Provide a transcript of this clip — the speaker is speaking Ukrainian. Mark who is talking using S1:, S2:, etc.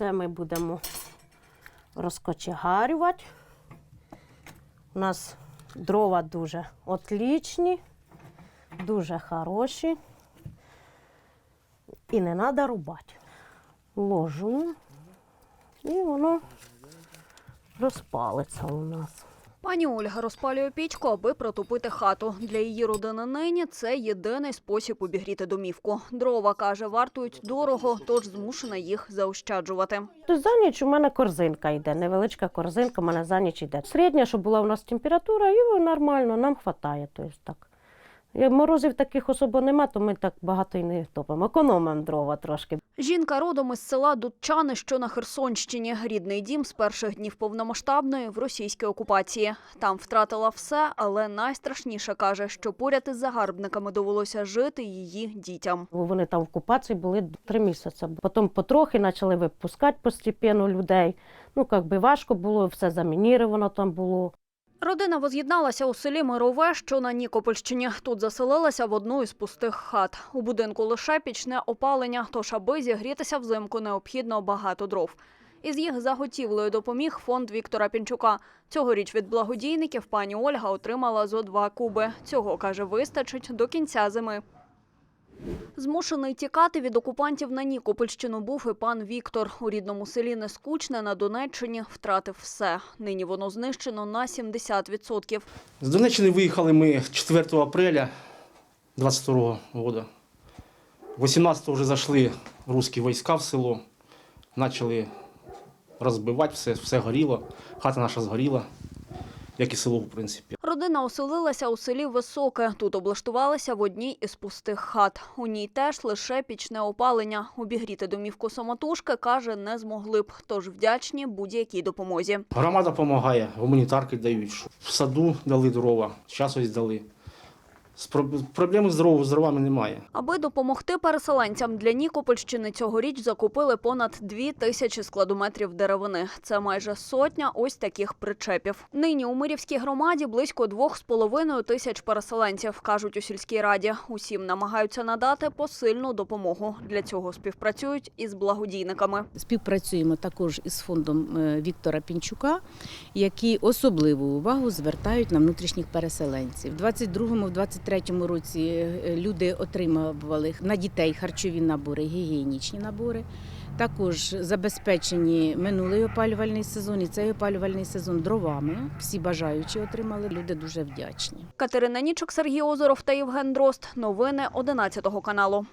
S1: Це ми будемо розкочегарювати. У нас дрова дуже отлічні, дуже хороші. І не треба рубати. Ложу, і воно розпалиться у нас.
S2: Пані Ольга розпалює пічку, аби протопити хату. Для її родини нині це єдиний спосіб обігріти домівку. Дрова каже, вартують дорого, тож змушена їх заощаджувати.
S1: За ніч у мене корзинка йде, невеличка корзинка, у мене за ніч йде. Середня, щоб була у нас температура, і нормально, нам вистачає. Тобто так. Як морозів таких особо нема, то ми так багато і не топимо. Економимо дрова трошки.
S2: Жінка родом із села Дудчани, що на Херсонщині. Рідний дім з перших днів повномасштабної в російській окупації. Там втратила все, але найстрашніше каже, що поряд із загарбниками довелося жити її дітям.
S1: Вони там в окупації були три місяці. Потім потрохи почали випускати постепенно людей. Ну, як би важко було, все замініровано там було.
S2: Родина воз'єдналася у селі Мирове, що на Нікопольщині. Тут заселилася в одну із пустих хат. У будинку лише пічне опалення, тож аби зігрітися взимку необхідно багато дров. Із їх заготівлею допоміг фонд Віктора Пінчука. Цьогоріч від благодійників пані Ольга отримала зо два куби. Цього, каже, вистачить до кінця зими. Змушений тікати від окупантів на Нікопольщину був і пан Віктор. У рідному селі Нескучне на Донеччині втратив все. Нині воно знищено на 70%.
S3: З Донеччини виїхали ми 4 апреля 22 года. 18 вже зайшли русські війська в село, почали розбивати все, все горіло, хата наша згоріла, як і село, в принципі.
S2: Родина оселилася у селі Високе. Тут облаштувалися в одній із пустих хат. У ній теж лише пічне опалення. Обігріти домівку самотужки, каже, не змогли б, тож вдячні будь-якій допомозі.
S3: Громада допомагає, гуманітарки дають. В саду дали дрова, зараз ось дали. З про- Проблеми з дровами немає.
S2: Аби допомогти переселенцям для Нікопольщини цьогоріч закупили понад дві тисячі складометрів деревини. Це майже сотня ось таких причепів. Нині у Мирівській громаді близько двох з половиною тисяч переселенців, кажуть у сільській раді. Усім намагаються надати посильну допомогу. Для цього співпрацюють із благодійниками.
S4: Співпрацюємо також із фондом е, Віктора Пінчука, які особливу увагу звертають на внутрішніх переселенців. У 22-23 році е, люди отримували на дітей харчові набори, гігієнічні набори. Також забезпечені минулий опалювальний сезон і цей опалювальний сезон дровами. Всі бажаючі отримали. Люди дуже вдячні.
S2: Катерина Нічок, Сергій Озоров та Євген Дрозд. Новини 11 каналу.